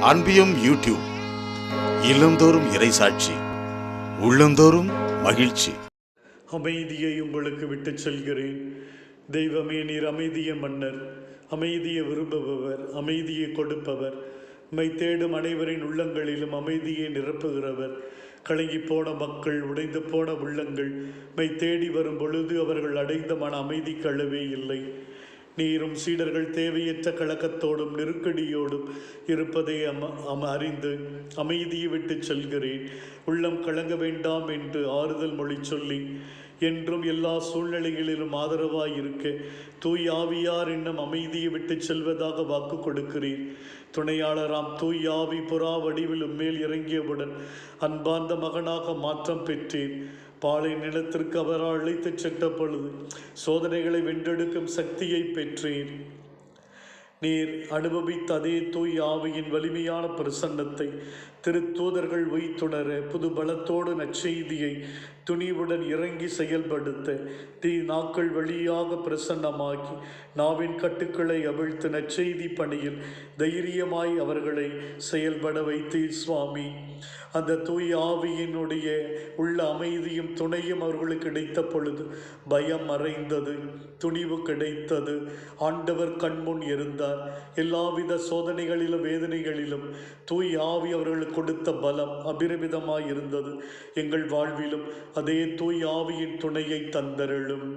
அன்பியும் YouTube இல்லந்தோறும் இறைசாட்சி உள்ளந்தோறும் மகிழ்ச்சி. அமைதியை உங்களுக்கு விட்டுச் செல்கிறேன். தெய்வமே நீர் அமைதிய மன்னர். அமைதியை விரும்புபவர் அமைதியை கொடுப்பவர். மை தேடும் அனைவரின் உள்ளங்களிலும் அமைதியை நிரப்புகிறவர். கலங்கி போன மக்கள் உடைந்து போன உள்ளங்கள். மை தேடி வரும் பொழுது அவர்கள் அடைந்த மன அமைதிக்கு அளவே இல்லை. நீரும் சீடர்கள் தேவையற்ற கழகத்தோடும் நெருக்கடியோடும் இருப்பதை அம அம் அறிந்து அமைதியை விட்டு செல்கிறேன். உள்ளம் கலங்க வேண்டாம் என்று ஆறுதல் மொழி சொல்லி என்றும் எல்லா சூழ்நிலைகளிலும் ஆதரவாய் இருக்க தூய் ஆவியார் என்னும் அமைதியை விட்டு செல்வதாக வாக்கு கொடுக்கிறீர். துணையாளராம் தூய் ஆவி புறா வடிவில் மேல் இறங்கியவுடன் அன்பார்ந்த மகனாக மாற்றம் பெற்றேன். பாலை நிலத்திற்கு அவரால் அழைத்துச் சென்ற பொழுது சோதனைகளை வென்றெடுக்கும் சக்தியை பெற்றேன். நீர் அனுபவித்த அதே தூய் ஆவியின் வலிமையான பிரசன்னத்தை. திருத்தூதர்கள் வைத்துணர புது பலத்தோடு நற்செய்தியை துணிவுடன் இறங்கி செயல்படுத்த தீ நாக்கள் வழியாக பிரசன்னமாக்கி நாவின் கட்டுக்களை அவிழ்த்து நற்செய்தி பணியில் தைரியமாய் அவர்களை செயல்பட வைத்தீர் சுவாமி. அந்த தூய் ஆவியினுடைய உள்ள அமைதியும் துணையும் அவர்களுக்கு கிடைத்த பொழுது பயம் மறைந்தது துணிவு கிடைத்தது. ஆண்டவர் கண்முன் இருந்தார். எல்லாவித சோதனைகளிலும் வேதனைகளிலும் தூய் ஆவி அவர்களுக்கு கொடுத்த பலம் அபிரமிதமாய் இருந்தது. எங்கள் வாழ்விலும் அதே தூய் ஆவியின் துணையை தந்தருளும்.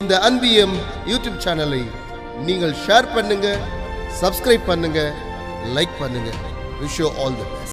இந்த அன்பியம் யூடியூப் சேனலை நீங்கள் ஷேர் பண்ணுங்க சப்ஸ்கிரைப் பண்ணுங்க லைக் பண்ணுங்க. Wish all the best